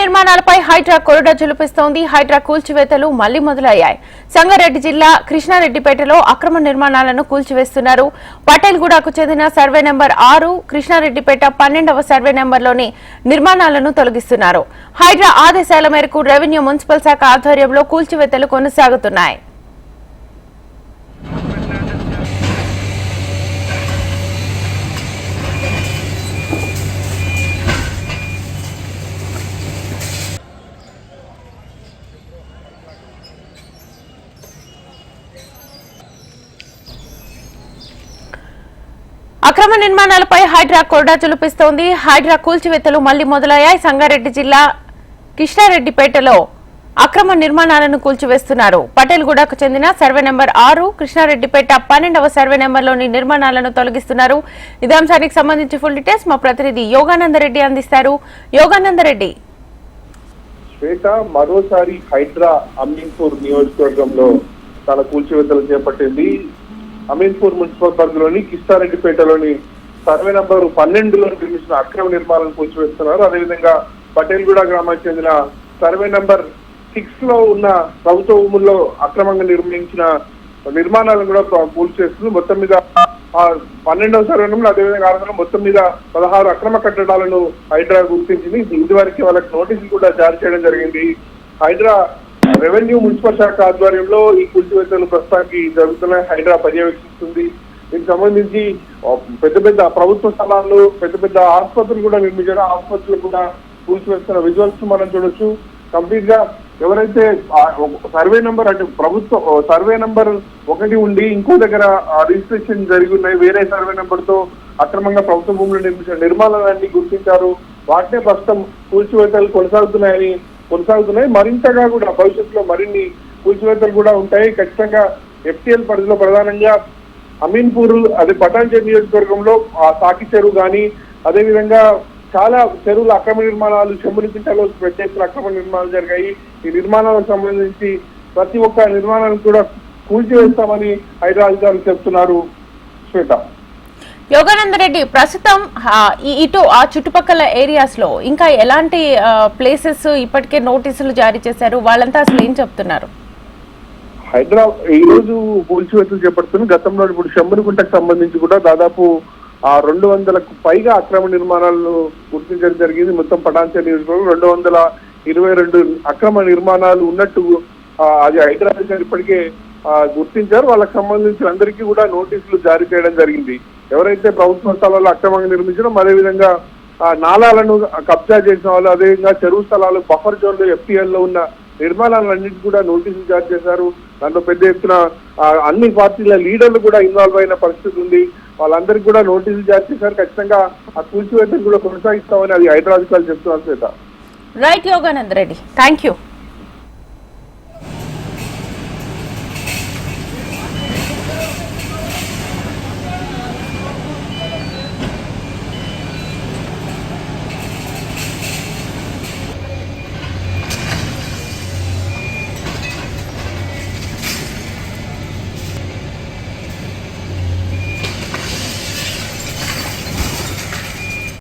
నిర్మాణాలపై హైడ్రా కొరడా జులిపిస్తోంది హైడ్రా కూల్చివేతలు మళ్ళీ మొదలయ్యాయి. సంగారెడ్డి జిల్లా కృష్ణారెడ్డిపేటలో అక్రమ నిర్మాణాలను కూల్చివేస్తున్నారు. పటేల్గూడకు చెందిన సర్వే నెంబర్ ఆరు కృష్ణారెడ్డిపేట పన్నెండవ సర్వే నెంబర్లోని నిర్మాణాలను తొలగిస్తున్నారు. హైడ్రా ఆదేశాల మేరకు రెవెన్యూ మున్సిపల్ శాఖ ఆధ్వర్యంలో కూల్చివేతలు కొనసాగుతున్నాయి. అక్రమ నిర్మాణాలపై హైడ్రా కొరడా చులిపిస్తోంది. హైడ్రా కూల్చివేతలు మళ్ళీ మొదలయ్యాయి. సంగారెడ్డి జిల్లా కృష్ణారెడ్డిపేటలో అక్రమ నిర్మాణాలను కూల్చివేస్తున్నారు. పటేల్గూడకు చెందిన సర్వే నెంబర్ ఆరు కృష్ణారెడ్డిపేట పన్నెండవ సర్వే నెంబర్లోని నిర్మాణాలను తొలగిస్తున్నారు. ఇదే అంశానికి సంబంధించి ఫుల్ డీటెయిల్స్ మా ప్రతినిధి యోగానందరెడ్డి అందిస్తారు. యోగానందరెడ్డి. శ్వేత మరోసారి హైడ్రా అమ్మింపూర్ నియోజకవర్గంలో తన కూల్చివేతలు చేపట్టింది. అమీన్పూర్ మున్సిపల్ పరిధిలోని కిస్తారెడ్డిపేటలోని సర్వే నంబర్ పన్నెండులో నిర్మించిన అక్రమ నిర్మాణాలను కూల్చివేస్తున్నారు. అదేవిధంగా పటేల్గూడ గ్రామానికి చెందిన సర్వే నంబర్ సిక్స్లో ఉన్న ప్రభుత్వ భూముల్లో అక్రమంగా నిర్మించిన నిర్మాణాలను కూడా పూర్తి కూల్చేస్తుంది మొత్తం మీద పన్నెండవ సర్వేనంలో అదేవిధంగా ఆరు మొత్తం మీద పదహారు అక్రమ కట్టడాలను హైడ్రా గుర్తించింది. ఇదివరకు వాళ్ళకి నోటీసులు కూడా జారీ చేయడం జరిగింది. హైడ్రా రెవెన్యూ మున్సిపల్ శాఖ ఆధ్వర్యంలో ఈ కూల్చివేతలు ప్రస్తుతానికి జరుగుతున్నాయి. హైడ్రా పర్యవేక్షిస్తుంది. దీనికి సంబంధించి పెద్ద పెద్ద ప్రభుత్వ స్థలాలు పెద్ద పెద్ద ఆసుపత్రులు కూడా నిర్మించడం ఆసుపత్రులు కూడా కూల్చివేస్తున్న విజువల్స్ మనం చూడొచ్చు. కంప్లీట్గా ఎవరైతే ఒక సర్వే నంబర్ అంటే ప్రభుత్వ సర్వే నంబర్ ఒకటి ఉండి ఇంకో దగ్గర రిజిస్ట్రేషన్ జరిగి ఉన్నాయి. వేరే సర్వే నంబర్తో అక్రమంగా ప్రభుత్వ భూములు నిర్మించిన నిర్మాణాలన్నీ గుర్తించారు. వాటినే ప్రస్తుతం కూల్చివేతలు కొనసాగుతున్నాయని కొనసాగుతున్నాయి. మరింతగా కూడా భవిష్యత్తులో మరిన్ని కూల్చివేతలు కూడా ఉంటాయి. ఖచ్చితంగా ఎఫ్టీఎల్ పరిధిలో ప్రధానంగా అమీన్పూర్ అది పటాన్చేరు నియోజకవర్గంలో ఆ సాకి చెరువు కానీ అదేవిధంగా చాలా చెరువుల అక్రమ నిర్మాణాలు చెమ్మునిపింటలో ప్రత్యేక అక్రమ నిర్మాణాలు జరిగాయి. ఈ నిర్మాణాలకు సంబంధించి ప్రతి ఒక్క నిర్మాణాలను కూడా కూల్చివేస్తామని హైదరాబాద్ గారు చెప్తున్నారు శ్వేత. యోగానందరెడ్డి ప్రస్తుతం ఇటు ఆ చుట్టుపక్కల ఏరియాస్లో ఇంకా ఎలాంటి ప్లేసెస్ ఇప్పటికే నోటీసులు జారీ చేశారు? వాళ్ళంతా అసలు ఏం చెప్తున్నారు? హైదరాబాద్ ఈ రోజు పోల్చివేతలు చేపడుతుంది గతంలో ఇప్పుడు శంభునిగుంటకు సంబంధించి కూడా దాదాపు ఆ రెండు వందలకు పైగా అక్రమ నిర్మాణాలను గుర్తించడం జరిగింది. మొత్తం పటాన్చర్ నియోజకవర్గం రెండు వందల ఇరవై రెండు అక్రమ నిర్మాణాలు ఉన్నట్టు అది హైదరాబాద్ గారు ఇప్పటికే గుర్తించారు. వాళ్ళకి సంబంధించిన అందరికీ కూడా నోటీసులు జారీ చేయడం జరిగింది. ఎవరైతే ప్రభుత్వ స్థలాలు అక్రమంగా నిర్మించడం అదేవిధంగా ఆ, నాలాలను కబ్జా చేసిన వాళ్ళు అదేవిధంగా చెరువు స్థలాలు బఫర్ జోన్లు ఎఫ్టీఎల్లో ఉన్న నిర్మాణాలన్నింటి కూడా నోటీసులు జారీ చేశారు. దాంట్లో పెద్ద ఎత్తున అన్ని పార్టీల లీడర్లు కూడా ఇన్వాల్వ్ అయిన పరిస్థితి ఉంది. వాళ్ళందరికీ కూడా నోటీసులు జారీ చేశారు. ఖచ్చితంగా ఆ కూల్చివేతను కూడా కొనసాగిస్తామని అది హైదరాబాద్ కాల్ చెప్తున్నారు Shweta. Right Yogananda Reddy. Thank you